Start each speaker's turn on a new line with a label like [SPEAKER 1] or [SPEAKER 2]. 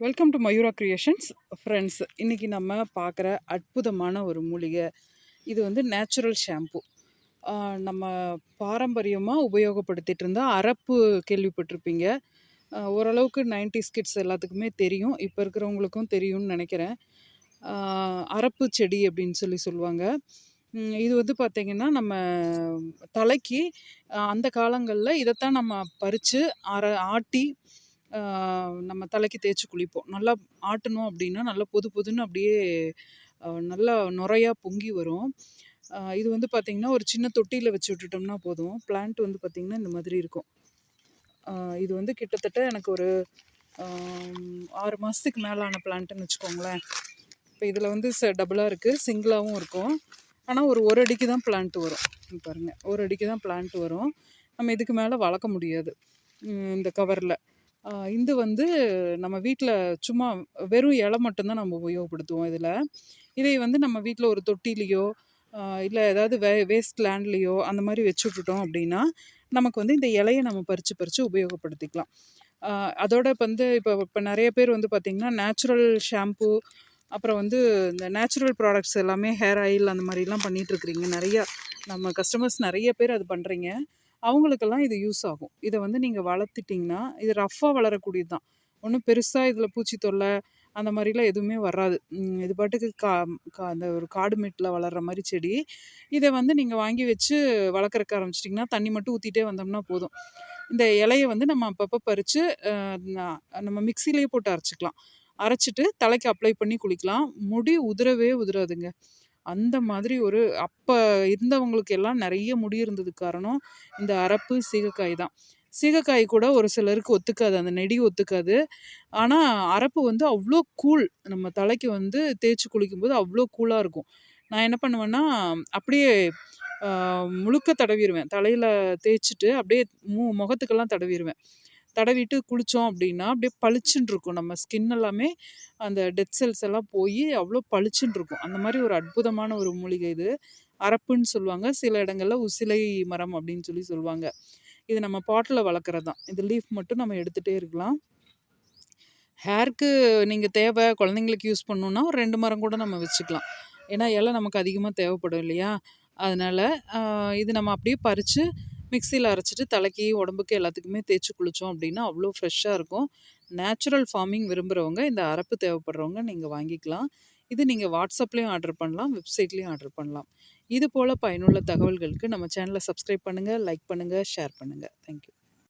[SPEAKER 1] Welcome to Mayura creations friends இன்றைக்கி நம்ம பார்க்குற அற்புதமான ஒரு மூலிகை இது வந்து நேச்சுரல் ஷாம்பு நம்ம பாரம்பரியமாக உபயோகப்படுத்திட்டு இருந்தால் அரப்பு கேள்விப்பட்டிருப்பீங்க. ஓரளவுக்கு 90s கிட்ஸ் எல்லாத்துக்குமே தெரியும். இப்போ இருக்கிறவங்களுக்கும் தெரியும்னு நினைக்கிறேன். அரப்பு செடி அப்படின்னு சொல்லி சொல்லுவாங்க. இது வந்து பார்த்திங்கன்னா நம்ம தலைக்கு அந்த காலங்களில் இதைத்தான் நம்ம பறித்து அர ஆட்டி நம்ம தலைக்கு தேய்ச்சி குளிப்போம். நல்லா ஆட்டணும் அப்படின்னா நல்லா பொது பொதுன்னு அப்படியே நல்லா நுரையா பொங்கி வரும். இது வந்து பார்த்திங்கன்னா ஒரு சின்ன தொட்டியில் வச்சு விட்டுட்டோம்னா போதும். பிளான்ட் வந்து பார்த்திங்கன்னா இந்த மாதிரி இருக்கும். இது வந்து கிட்டத்தட்ட எனக்கு ஒரு ஆறு மாதத்துக்கு மேலான பிளான்ட்டுன்னு வச்சுக்கோங்களேன். இப்போ இதில் வந்து ச டபுளாக இருக்குது சிங்கிளாகவும் இருக்கும். ஆனால் ஒரு ஒரு அடிக்கு தான் பிளான்ட் வரும். பாருங்கள் ஒரு அடிக்கு தான் பிளான்ட் வரும். நம்ம இதுக்கு மேலே வளர்க்க முடியாது. இந்த கவரில் இது வந்து நம்ம வீட்டில் சும்மா வெறும் இலை மட்டும்தான் நம்ம உபயோகப்படுத்துவோம் இதில். இதை வந்து நம்ம வீட்டில் ஒரு தொட்டிலேயோ இல்லை ஏதாவது வே வேஸ்ட் லேண்ட்லேயோ அந்த மாதிரி வச்சு விட்டுட்டோம் அப்படின்னா நமக்கு வந்து இந்த இலையை நம்ம பறித்து பறித்து உபயோகப்படுத்திக்கலாம். அதோட இப்போ வந்து இப்போ இப்போ நிறைய பேர் வந்து பார்த்திங்கன்னா நேச்சுரல் ஷாம்பு அப்புறம் வந்து இந்த நேச்சுரல் ப்ராடக்ட்ஸ் எல்லாமே ஹேர் ஆயில் அந்த மாதிரிலாம் பண்ணிகிட்ருக்குறீங்க நிறையா நம்ம கஸ்டமர்ஸ் நிறைய பேர் அது பண்ணுறீங்க அவங்களுக்கெல்லாம் இது யூஸ் ஆகும். இதை வந்து நீங்கள் வளர்த்துட்டிங்கன்னா இது ரஃப்பாக வளரக்கூடியது தான் ஒன்றும் பெருசாக இதில் பூச்சி தொல்லை அந்த மாதிரிலாம் எதுவுமே வராது. இது பாட்டுக்கு கா கா- அந்த ஒரு காடு மீட்டில் வளர்கிற மாதிரி செடி இதை வந்து நீங்கள் வாங்கி வச்சு வளர்க்குறக்க ஆரம்பிச்சிட்டிங்கன்னா தண்ணி மட்டும் ஊற்றிட்டே வந்தோம்னா போதும். இந்த இலையை வந்து நம்ம அப்பப்போ பறித்து நம்ம மிக்சிலேயே போட்டு அரைச்சிக்கலாம். அரைச்சிட்டு தலைக்கு அப்ளை பண்ணி குளிக்கலாம். முடி உதிரவே உதிராதுங்க. அந்த மாதிரி ஒரு அப்போ இருந்தவங்களுக்கு எல்லாம் நிறைய முடி இருந்ததுக்கு காரணம் இந்த அரப்பு சீகக்காய் தான். சீகக்காய் கூட ஒரு சிலருக்கு ஒத்துக்காது அந்த நெடி ஒத்துக்காது. ஆனால் அரப்பு வந்து அவ்வளோ கூல் நம்ம தலைக்கு வந்து தேய்ச்சி குளிக்கும்போது அவ்வளோ கூலாக இருக்கும். நான் என்ன பண்ணுவேன்னா அப்படியே முழுக்க தடவிடுவேன் தலையில் தேய்ச்சிட்டு அப்படியே மு முகத்துக்கெல்லாம் தடவிடுவேன் தடவிட்டு குளித்தோம் அப்படின்னா அப்படியே பளிச்சுன்னு இருக்கும். நம்ம ஸ்கின் எல்லாமே அந்த டெட் செல்ஸ் எல்லாம் போய் அவ்வளோ பளிச்சுன்னு இருக்கும். அந்த மாதிரி ஒரு அற்புதமான ஒரு மூலிகை இது. அரப்புன்னு சொல்லுவாங்க. சில இடங்களில் உசிலை மரம் அப்படின்னு சொல்லி சொல்லுவாங்க. இது நம்ம பாட்டில் வளர்க்குறது தான் இது லீஃப் மட்டும் நம்ம எடுத்துகிட்டே இருக்கலாம். ஹேருக்கு நீங்கள் தேவை குழந்தைங்களுக்கு யூஸ் பண்ணணுன்னா ஒரு ரெண்டு மரம் கூட நம்ம வச்சுக்கலாம். ஏன்னா இலை நமக்கு அதிகமாக தேவைப்படும் இல்லையா? அதனால் இது நம்ம அப்படியே பறித்து மிக்சியில் அரைச்சிட்டு தலைக்கு உடம்புக்கு எல்லாத்துக்குமே தேய்ச்சி குளித்தோம் அப்படின்னா அவ்வளோ ஃப்ரெஷ்ஷாக இருக்கும். நேச்சுரல் ஃபார்மிங் விரும்புகிறவங்க இந்த அரப்பு தேவைப்படுறவங்க நீங்கள் வாங்கிக்கலாம். இது நீங்கள் வாட்ஸ்அப்லேயும் ஆர்டர் பண்ணலாம் வெப்சைட்லேயும் ஆர்டர் பண்ணலாம். இது போல் பயனுள்ள தகவல்களுக்கு நம்ம சேனலை சப்ஸ்கிரைப் பண்ணுங்கள் லைக் பண்ணுங்கள் ஷேர் பண்ணுங்கள் தேங்க்யூ